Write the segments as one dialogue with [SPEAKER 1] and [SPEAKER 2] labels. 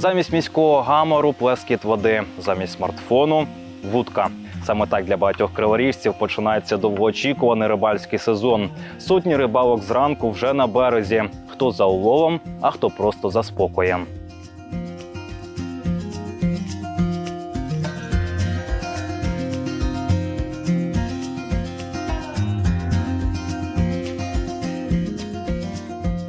[SPEAKER 1] Замість міського гамору плескіт води, замість смартфону вудка. Саме так для багатьох криворіжців починається довгоочікуваний рибальський сезон. Сотні рибалок зранку вже на березі. Хто за уловом, а хто просто за спокоєм.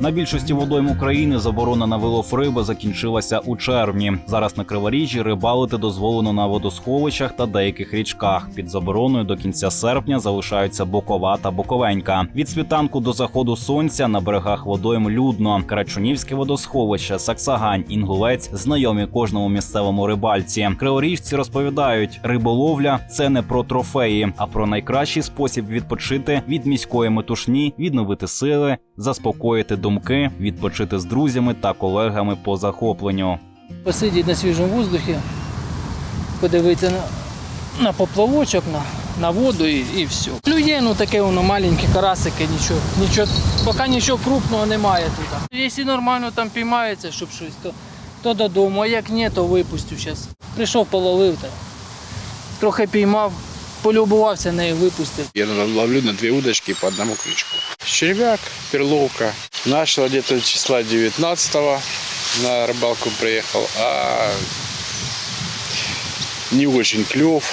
[SPEAKER 1] На більшості водойм України заборона на вилов риби закінчилася у червні. Зараз на Криворіжжі рибалити дозволено на водосховищах та деяких річках. Під забороною до кінця серпня залишаються Бокова та Боковенька. Від світанку до заходу сонця на берегах водойм людно. Карачунівське водосховище, Саксагань, Інгулець знайомі кожному місцевому рибальці. Криворіжці розповідають, риболовля це не про трофеї, а про найкращий спосіб відпочити від міської метушні, відновити сили, заспокоїти думки, відпочити з друзями та колегами по захопленню.
[SPEAKER 2] посидіти на свіжому воздухі, подивитися на, на поплавочок, на, на воду і, і все. Клює, ну таке воно маленькі карасики, нічого, нічого, поки нічого крупного немає тут. Якщо нормально там піймається, щоб щось, то, то додому, а як ні, то випустю зараз. Прийшов, половив, та, трохи піймав, полюбувався нею, випустив.
[SPEAKER 3] Я ловлю на две удочки по одному крючку. Червяк, перловка. Начал где-то числа 19 на рыбалку приехал, а не очень клев,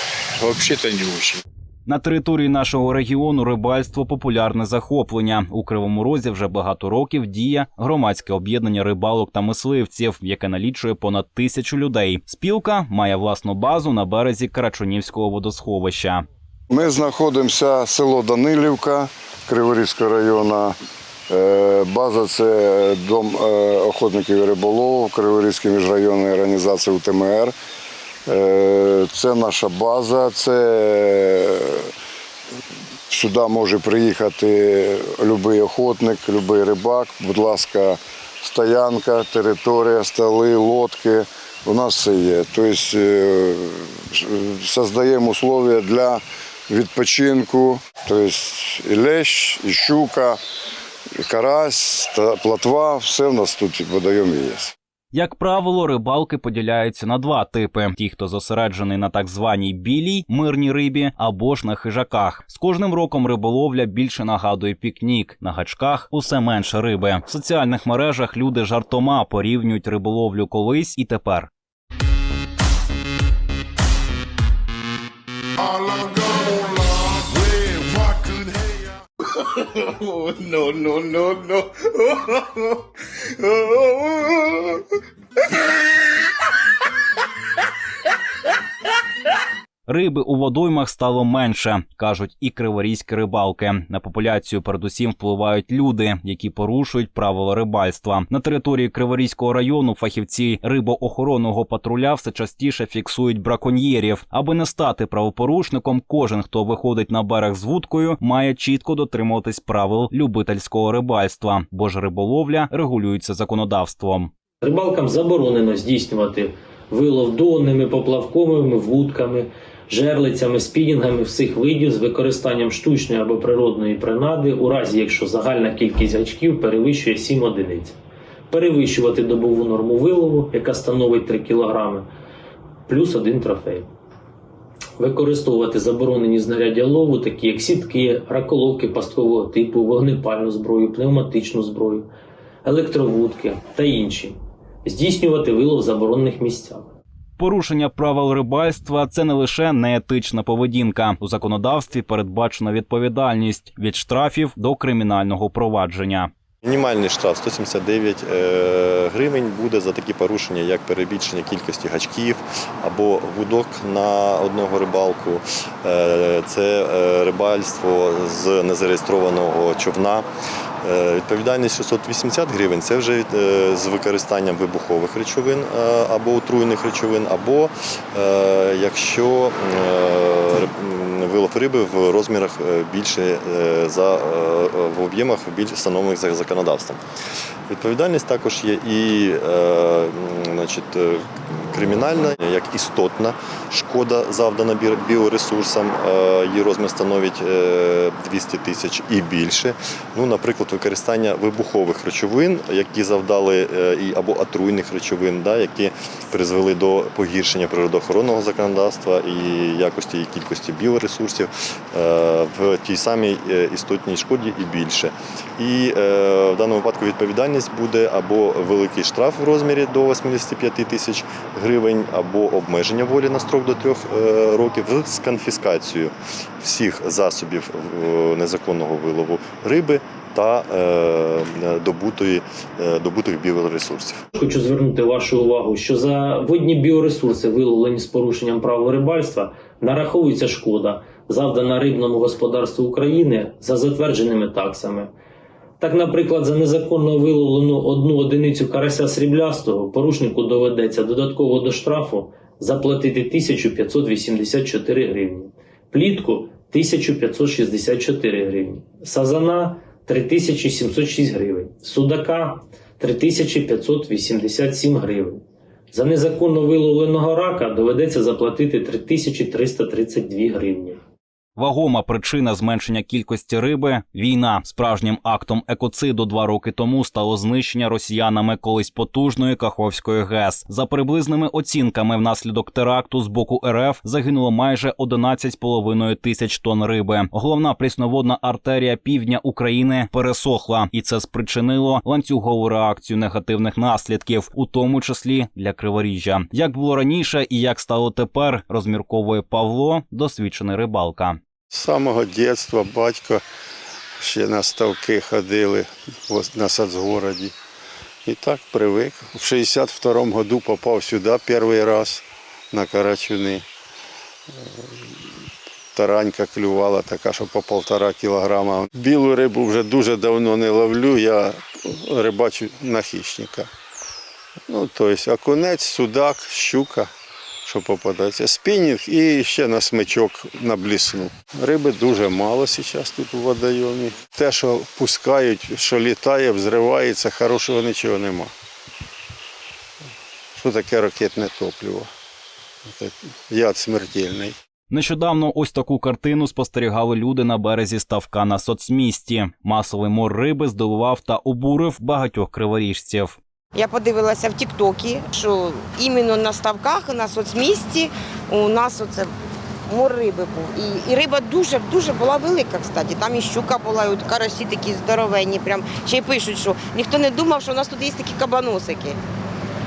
[SPEAKER 3] вообще-то не очень.
[SPEAKER 1] На території нашого регіону рибальство популярне захоплення. У Кривому Розі вже багато років діє громадське об'єднання рибалок та мисливців, яке налічує понад тисячу людей. Спілка має власну базу на березі Карачунівського водосховища.
[SPEAKER 4] Ми знаходимося село Данилівка Криворізького району. Е, База це дом е, охотників і риболовів Криворізької міжрайонної організації УТМР. Е, Це наша база. Це сюди може приїхати будь-який охотник, будь-який рибак. Будь ласка, стоянка, територія, столи, лодки. У нас все є. Тобто створюємо умови для відпочинку. Тобто і лещ, і щука, і карась, та плотва, все в нас тут водойомі є.
[SPEAKER 1] Як правило, рибалки поділяються на два типи: ті, хто зосереджений на так званій білій мирній рибі, або ж на хижаках. З кожним роком риболовля більше нагадує пікнік. На гачках усе менше риби. В соціальних мережах люди жартома порівнюють риболовлю колись і тепер.
[SPEAKER 3] No, no, no, no.
[SPEAKER 1] Риби у водоймах стало менше, кажуть і криворізькі рибалки. На популяцію передусім впливають люди, які порушують правила рибальства. На території Криворізького району фахівці рибоохоронного патруля все частіше фіксують браконьєрів. Аби не стати правопорушником, кожен, хто виходить на берег з вудкою, має чітко дотримуватись правил любительського рибальства, бо ж риболовля регулюється законодавством.
[SPEAKER 5] Рибалкам заборонено здійснювати вилов донними, поплавковими вудками, жерлицями, спінінгами всіх видів з використанням штучної або природної принади, у разі якщо загальна кількість гачків перевищує 7 одиниць. Перевищувати добову норму вилову, яка становить 3 кг, плюс один трофей. Використовувати заборонені знаряддя лову, такі як сітки, раколовки пасткового типу, вогнепальну зброю, пневматичну зброю, електровудки та інші. Здійснювати вилов в заборонених місцях.
[SPEAKER 1] Порушення правил рибальства це не лише неетична поведінка. У законодавстві передбачена відповідальність від штрафів до кримінального провадження.
[SPEAKER 6] Мінімальний штраф 179 е, гривень буде за такі порушення, як перебільшення кількості гачків або вудок на одного рибалку. Е, Це е, рибальство з незареєстрованого човна. Е, Відповідальність 680 гривень це вже е, з використанням вибухових речовин е, або отруйних речовин, або якщо вилов риби в розмірах більше за в об'ємах більш встановлених за законодавством. Відповідальність також є і е, значить, е, кримінальна, як істотна шкода завдана біоресурсам. Е, Її розмір становить е, 200 тисяч і більше. Ну, наприклад, використання вибухових речовин, які завдали е, і або отруйних речовин, да, які призвели до погіршення природоохоронного законодавства і якості і кількості біоресурсів е, в тій самій е, істотній шкоді і більше. І е, в даному випадку відповідальність буде або великий штраф в розмірі до 85 тисяч гривень, або обмеження волі на строк до трьох е, років з конфіскацією всіх засобів е, незаконного вилову риби та е, добутої, добутих біоресурсів.
[SPEAKER 5] Хочу звернути вашу увагу, що за водні біоресурси, виловлені з порушенням права рибальства, нараховується шкода, завдана рибному господарству України за затвердженими таксами. Так, наприклад, за незаконно виловлену одну одиницю карася сріблястого порушнику доведеться додатково до штрафу заплатити 1584 гривні, плітку 1564 гривні, сазана 3706 гривень, судака 3587 гривень. За незаконно виловленого рака доведеться заплатити 3332 гривні.
[SPEAKER 1] Вагома причина зменшення кількості риби війна. Справжнім актом екоциду два роки тому стало знищення росіянами колись потужної Каховської ГЕС. За приблизними оцінками, внаслідок теракту з боку РФ загинуло майже 11,5 тисяч тонн риби. Головна прісноводна артерія півдня України пересохла, і це спричинило ланцюгову реакцію негативних наслідків, у тому числі для криворіжжя. Як було раніше і як стало тепер, розмірковує Павло, досвідчений рибалка.
[SPEAKER 7] З самого дитинства батько ще на ставки ходили на Сацгороді. І так привик. В 62-му году попав сюди перший раз на Карачуни. Е, Таранька клювала така, що по полтора кілограма. Білу рибу вже дуже давно не ловлю, я рибачу на хищника. Ну, тобто окунець, судак, щука, що попадається. Спінінг і ще на смичок на блісну. Риби дуже мало зараз тут у водойомі. Те, що пускають, що літає, взривається, хорошого нічого нема. Що таке ракетне топливо? Яд смертельний.
[SPEAKER 1] Нещодавно ось таку картину спостерігали люди на березі ставка на соцмісті. Масовий мор риби здивував та обурив багатьох криворіжців.
[SPEAKER 8] Я подивилася в Тіктокі, що іменно на ставках, на соцмісті у нас оце мор риби був. І, і риба дуже дуже була велика, кстати. Там і щука була, і от карасі такі здоровенні. Прям ще й пишуть, що ніхто не думав, що у нас тут є такі кабаносики.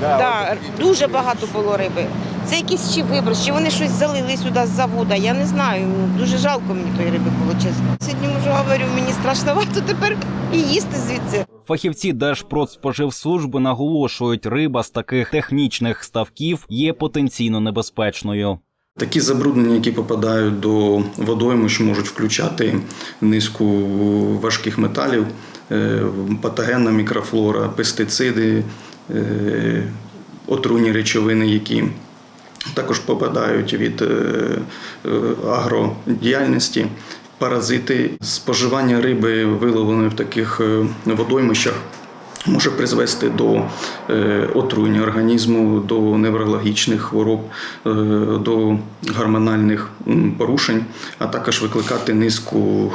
[SPEAKER 8] Да, дуже багато було риби. Це якийсь чи виброс, чи вони щось залили сюди з заводу. Я не знаю. Ну, Дуже жалко мені тої риби було, чесно. Сьогодні можу говорю, мені страшновато тепер і їсти звідси.
[SPEAKER 1] Фахівці Держпродспоживслужби наголошують, риба з таких технічних ставків є потенційно небезпечною.
[SPEAKER 9] Такі забруднення, які попадають до водоймищ, можуть включати низку важких металів, е, патогенна мікрофлора, пестициди, е, отруйні речовини, які також попадають від е, агродіяльності. Паразити, споживання риби, виловленої в таких е, водоймищах, може призвести до е, отруєння організму, до неврологічних хвороб, е, до гормональних порушень, а також викликати низку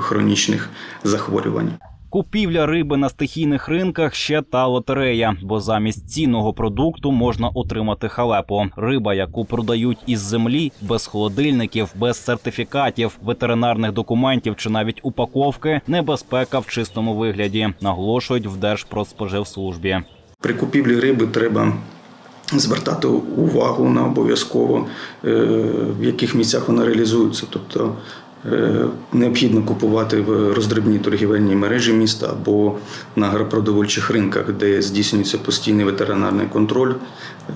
[SPEAKER 9] хронічних захворювань.
[SPEAKER 1] Купівля риби на стихійних ринках ще та лотерея, бо замість цінного продукту можна отримати халепу. Риба, яку продають із землі, без холодильників, без сертифікатів, ветеринарних документів чи навіть упаковки, небезпека в чистому вигляді, наголошують в Держпродспоживслужбі.
[SPEAKER 9] При купівлі риби треба звертати увагу на обов'язково, е, в яких місцях вона реалізується. Тобто необхідно купувати в роздрібній торгівельній мережі міста або на агропродовольчих ринках, де здійснюється постійний ветеринарний контроль,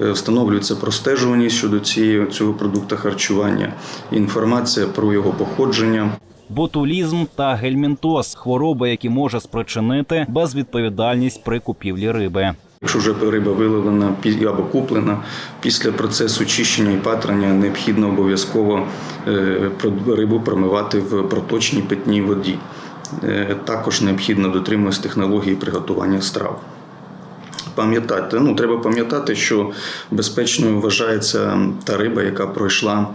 [SPEAKER 9] е, встановлюється простежуваність щодо цієї, цього продукту харчування, інформація про його походження.
[SPEAKER 1] Ботулізм та гельмінтоз хвороби, які може спричинити безвідповідальність при купівлі риби.
[SPEAKER 9] Якщо вже риба виловлена або куплена, після процесу чищення і патрання необхідно обов'язково е, рибу промивати в проточній питній воді. Е, Також необхідно дотримуватися технології приготування страв. Пам'ятати, ну треба пам'ятати, що безпечною вважається та риба, яка пройшла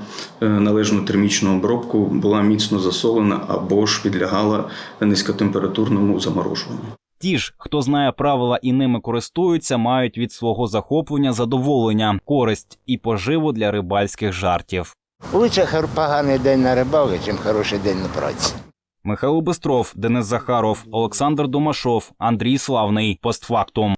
[SPEAKER 9] е, належну термічну обробку, була міцно засолена або ж підлягала низькотемпературному заморожуванню.
[SPEAKER 1] Ті ж, хто знає правила і ними користуються, мають від свого захоплення задоволення, користь і поживу для рибальських жартів.
[SPEAKER 10] Лучше поганий день на рибалки, ніж хороший день на праці.
[SPEAKER 1] Михайло Бистров, Денис Захаров, Олександр Домашов, Андрій Славний. Постфактум.